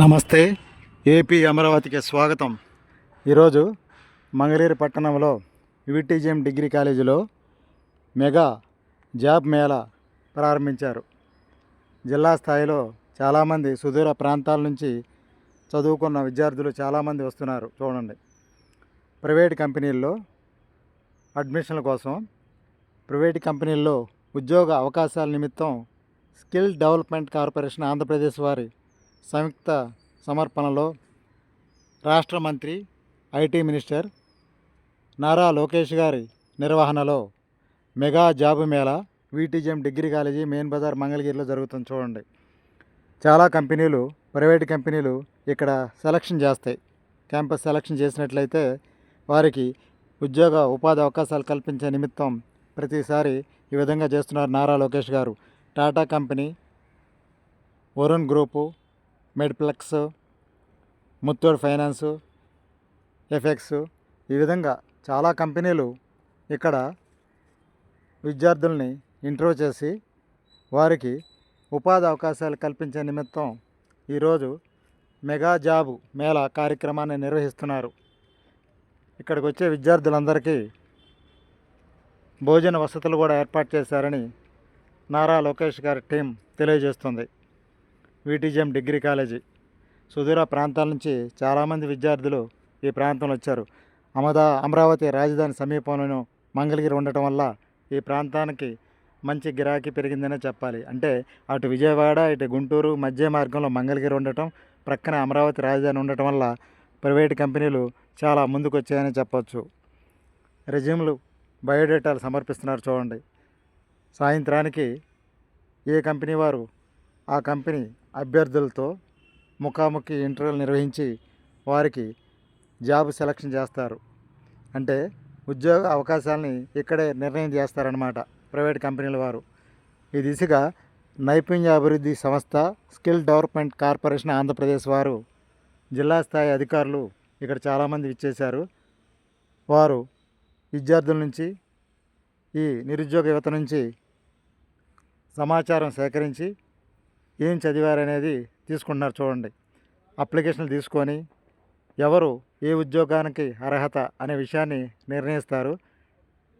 నమస్తే ఏపీ అమరావతికి స్వాగతం. ఈరోజు మంగళగిరి పట్టణంలో విటిజిఎం డిగ్రీ కాలేజీలో మెగా జాబ్ మేళా ప్రారంభించారు. జిల్లా స్థాయిలో చాలామంది సుదూర ప్రాంతాల నుంచి చదువుకున్న విద్యార్థులు చాలామంది వస్తున్నారు. చూడండి. ప్రైవేట్ కంపెనీల్లో అడ్మిషన్ల కోసం ప్రైవేట్ కంపెనీల్లో ఉద్యోగ అవకాశాల నిమిత్తం స్కిల్ డెవలప్మెంట్ కార్పొరేషన్ ఆంధ్రప్రదేశ్ వారి సంయుక్త సమర్పణలో రాష్ట్ర మంత్రి ఐటీ మినిస్టర్ నారా లోకేష్ గారి నిర్వహణలో mega job mela VTGM degree college main Bazar మంగళగిరిలో జరుగుతుంది చూడండి. చాలా కంపెనీలు ప్రైవేట్ కంపెనీలు ఇక్కడ సెలక్షన్ చేస్తాయి. క్యాంపస్ సెలక్షన్ చేసినట్లయితే వారికి ఉద్యోగ ఉపాధి అవకాశాలు కల్పించే నిమిత్తం ప్రతిసారి ఈ విధంగా చేస్తున్నారు నారా లోకేష్ గారు. Tata company Varun group Medplex Muthoot finance effects ఈ విధంగా చాలా కంపెనీలు ఇక్కడ విద్యార్థుల్ని ఇంటర్వ్యూ చేసి వారికి ఉపాధి అవకాశాలు కల్పించే నిమిత్తం ఈరోజు మెగా జాబు మేళా కార్యక్రమాన్ని నిర్వహిస్తున్నారు. ఇక్కడికి వచ్చే విద్యార్థులందరికీ భోజన వసతులు కూడా ఏర్పాటు చేశారని నారా లోకేష్ గారి టీం తెలియజేస్తుంది. విటిజిఎం డిగ్రీ కాలేజీ సుదూర ప్రాంతాల నుంచి చాలామంది విద్యార్థులు ఈ ప్రాంతంలో వచ్చారు. అమదా అమరావతి రాజధాని సమీపంలోనూ మంగళగిరి ఉండటం వల్ల ఈ ప్రాంతానికి మంచి గిరాకీ పెరిగిందనే చెప్పాలి. అంటే అటు విజయవాడ ఇటు గుంటూరు మధ్య మార్గంలో మంగళగిరి ఉండటం ప్రక్కన అమరావతి రాజధాని ఉండటం వల్ల ప్రైవేట్ కంపెనీలు చాలా ముందుకు వచ్చాయని చెప్పవచ్చు రెజ్యూమ్లు బయోడేటాలు సమర్పిస్తున్నారు చూడండి. సాయంత్రానికి ఏ కంపెనీ వారు ఆ కంపెనీ అభ్యర్థులతో ముఖాముఖి ఇంటర్వ్యూలు నిర్వహించి వారికి జాబ్ సెలక్షన్ చేస్తారు. అంటే ఉద్యోగ అవకాశాలని ఇక్కడే నిర్ణయం చేస్తారనమాట ప్రైవేట్ కంపెనీల వారు. ఈ దిశగా నైపుణ్య అభివృద్ధి సంస్థ స్కిల్ డెవలప్మెంట్ కార్పొరేషన్ ఆంధ్రప్రదేశ్ వారు జిల్లా స్థాయి అధికారులు ఇక్కడ చాలామంది ఇచ్చేశారు వారు విద్యార్థుల నుంచి ఈ నిరుద్యోగ యువత నుంచి సమాచారం సేకరించి ఏం చదివారనేది తీసుకుంటున్నారు చూడండి. అప్లికేషన్లు తీసుకొని ఎవరు ఏ ఉద్యోగానికి అర్హత అనే విషయాన్ని నిర్ణయిస్తారు.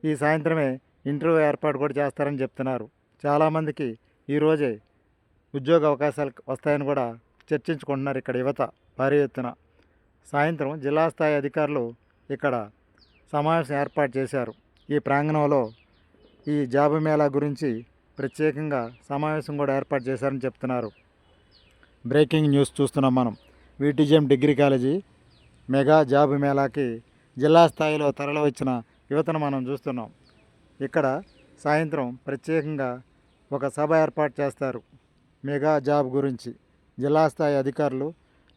ఈ సాయంత్రమే ఇంటర్వ్యూ ఏర్పాటు కూడా చేస్తారని చెప్తున్నారు. చాలామందికి ఈరోజే ఉద్యోగ అవకాశాలు వస్తాయని కూడా చర్చించుకుంటున్నారు ఇక్కడ యువత భారీ ఎత్తున. సాయంత్రం జిల్లా స్థాయి అధికారులు ఇక్కడ సమావేశం ఏర్పాటు చేశారు. ఈ ప్రాంగణంలో ఈ జాబ్ మేళా గురించి ప్రత్యేకంగా సమావేశం కూడా ఏర్పాటు చేశారని చెప్తున్నారు. బ్రేకింగ్ న్యూస్ చూస్తున్నాం మనం. VTGM degree college mega job మేళాకి జిల్లా స్థాయిలో తరలివచ్చిన యువతను మనం చూస్తున్నాం. ఇక్కడ సాయంత్రం ప్రత్యేకంగా ఒక సభ ఏర్పాటు చేస్తారు. మెగా జాబ్ గురించి జిల్లా స్థాయి అధికారులు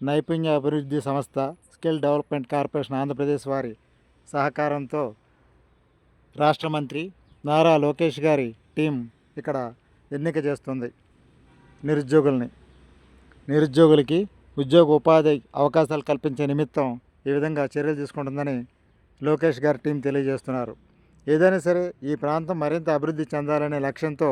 నైపుణ్య అభివృద్ధి సంస్థ స్కిల్ డెవలప్మెంట్ కార్పొరేషన్ ఆంధ్రప్రదేశ్ వారి సహకారంతో రాష్ట్ర మంత్రి నారా లోకేష్ గారి టీం ఇక్కడ ఎన్నిక చేస్తుంది. నిరుద్యోగుల్ని. నిరుద్యోగులకి ఉద్యోగ ఉపాధి అవకాశాలు కల్పించే నిమిత్తం ఈ విధంగా చర్యలు తీసుకుంటుందని లోకేష్ గారి టీం తెలియజేస్తున్నారు. ఏదైనా సరే ఈ ప్రాంతం మరింత అభివృద్ధి చెందాలనే లక్ష్యంతో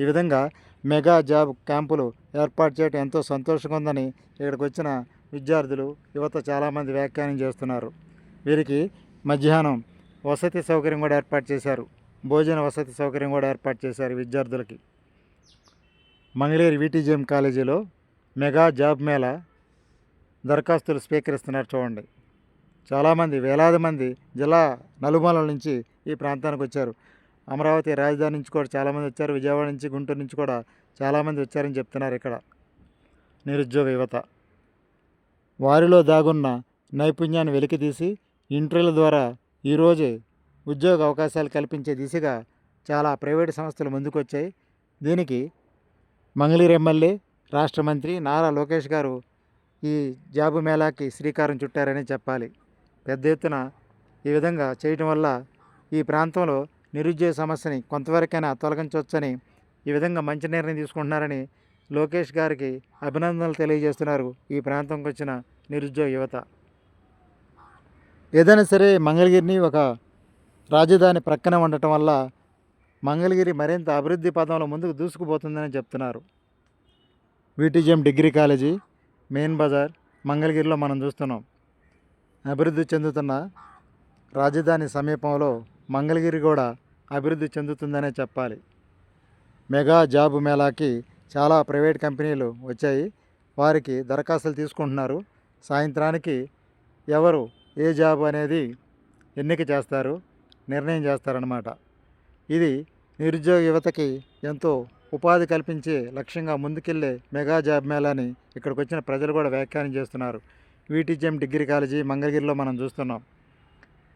ఈ విధంగా మెగా జాబ్ క్యాంపులు ఏర్పాటు చేయడం ఎంతో సంతోషంగా ఉందని ఇక్కడికి వచ్చిన విద్యార్థులు యువత చాలామంది వ్యాఖ్యానం చేస్తున్నారు. వీరికి మధ్యాహ్నం వసతి సౌకర్యం కూడా ఏర్పాటు చేశారు. భోజన వసతి సౌకర్యం కూడా ఏర్పాటు చేశారు విద్యార్థులకి. మంగళగిరి విటీజీఎం కాలేజీలో మెగా జాబ్ మేళా దరఖాస్తులు స్వీకరిస్తున్నారు చూడండి. చాలామంది వేలాది మంది జిల్లా నలుమూలల నుంచి ఈ ప్రాంతానికి వచ్చారు. అమరావతి రాజధాని నుంచి కూడా చాలామంది వచ్చారు. విజయవాడ నుంచి గుంటూరు నుంచి కూడా చాలామంది వచ్చారని చెప్తున్నారు ఇక్కడ. నిరుద్యోగ యువత. వారిలో దాగున్న నైపుణ్యాన్ని వెలికితీసి ఇంటర్వ్యూల ద్వారా ఈరోజే ఉద్యోగ అవకాశాలు కల్పించే దిశగా చాలా ప్రైవేటు సంస్థలు ముందుకొచ్చాయి. దీనికి మంగళగిరి ఎమ్మెల్యే రాష్ట్ర మంత్రి నారా లోకేష్ గారు ఈ జాబు మేళాకి శ్రీకారం చుట్టారని చెప్పాలి. పెద్ద ఎత్తున ఈ విధంగా చేయటం వల్ల ఈ ప్రాంతంలో నిరుద్యోగ సమస్యని కొంతవరకైనా తొలగించవచ్చని ఈ విధంగా మంచి నిర్ణయం తీసుకుంటున్నారని లోకేష్ గారికి అభినందనలు తెలియజేస్తున్నారు ఈ ప్రాంతంకి వచ్చిన నిరుద్యోగ యువత. ఏదైనా సరే మంగళగిరిని ఒక రాజధాని ప్రక్కన ఉండటం వల్ల మంగళగిరి మరింత అభివృద్ధి పదంలో ముందుకు దూసుకుపోతుందని చెప్తున్నారు. విటిజిఎం డిగ్రీ కాలేజీ మెయిన్ బజార్ మంగళగిరిలో మనం చూస్తున్నాం. అభివృద్ధి చెందుతున్న రాజధాని సమీపంలో మంగళగిరి కూడా అభివృద్ధి చెందుతుందనే చెప్పాలి. మెగా జాబ్ మేళాకి చాలా ప్రైవేట్ కంపెనీలు వచ్చాయి. వారికి దరఖాస్తులు తీసుకుంటున్నారు. సాయంత్రానికి ఎవరు ఏ జాబ్ అనేది ఎన్నిక చేస్తారు. నిర్ణయం చేస్తారన్నమాట. ఇది నిరుద్యోగ యువతకి ఎంతో ఉపాధి కల్పించే లక్ష్యంగా ముందుకెళ్ళే మెగా జాబ్ మేళాని ఇక్కడికి వచ్చిన ప్రజలు కూడా వ్యాఖ్యానం చేస్తున్నారు. వీటీజీఎం డిగ్రీ కాలేజీ మంగళగిరిలో మనం చూస్తున్నాం.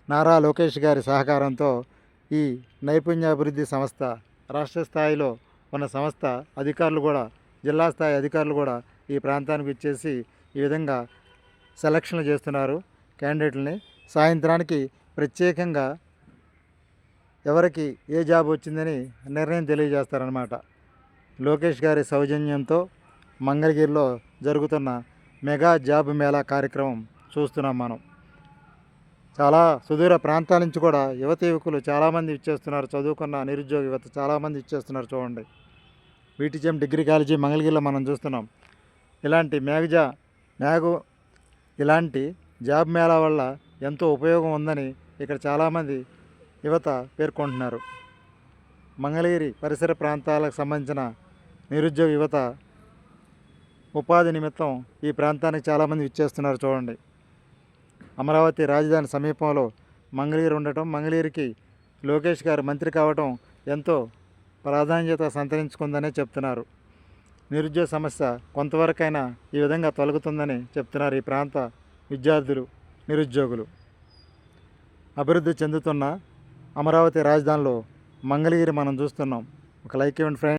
నారా లోకేష్ గారి సహకారంతో ఈ నైపుణ్యాభివృద్ధి సంస్థ రాష్ట్ర స్థాయిలో ఉన్న సంస్థ అధికారులు కూడా జిల్లా స్థాయి అధికారులు కూడా ఈ ప్రాంతానికి ఇచ్చేసి ఈ విధంగా సెలక్షన్లు చేస్తున్నారు. క్యాండిడేట్లని సాయంత్రానికి ప్రత్యేకంగా ఎవరికి ఏ జాబ్ వచ్చిందని నిర్ణయం తెలియజేస్తారనమాట లోకేష్ గారి సౌజన్యంతో మంగళగిరిలో జరుగుతున్న మెగా జాబ్ మేళా కార్యక్రమం చూస్తున్నాం మనం. చాలా సుదూర ప్రాంతాల నుంచి కూడా యువత యువకులు చాలామంది ఇచ్చేస్తున్నారు. చదువుకున్న నిరుద్యోగ యువత చాలామంది ఇచ్చేస్తున్నారు చూడండి. వీటిజెం డిగ్రీ కాలేజీ మంగళగిరిలో మనం చూస్తున్నాం. ఇలాంటి మేఘజా మేఘ ఇలాంటి జాబ్ మేళా వల్ల ఎంతో ఉపయోగం ఉందని ఇక్కడ చాలామంది యువత పేర్కొంటున్నారు. మంగళగిరి పరిసర ప్రాంతాలకు సంబంధించిన నిరుద్యోగ యువత ఉపాధి నిమిత్తం ఈ ప్రాంతానికి చాలామంది ఇచ్చేస్తున్నారు చూడండి. అమరావతి రాజధాని సమీపంలో మంగళగిరి ఉండటం మంగళగిరికి లోకేష్ గారు మంత్రి కావటం ఎంతో ప్రాధాన్యత సంతరించుకుందనే చెప్తున్నారు. నిరుద్యోగ సమస్య కొంతవరకైనా ఈ విధంగా తొలగుతుందని చెప్తున్నారు ఈ ప్రాంత విద్యార్థులు నిరుద్యోగులు. అభివృద్ధి చెందుతున్న అమరావతి రాజధానిలో మంగళగిరి మనం చూస్తున్నాం. ఒక లైక్ ఇవ్వండి ఫ్రెండ్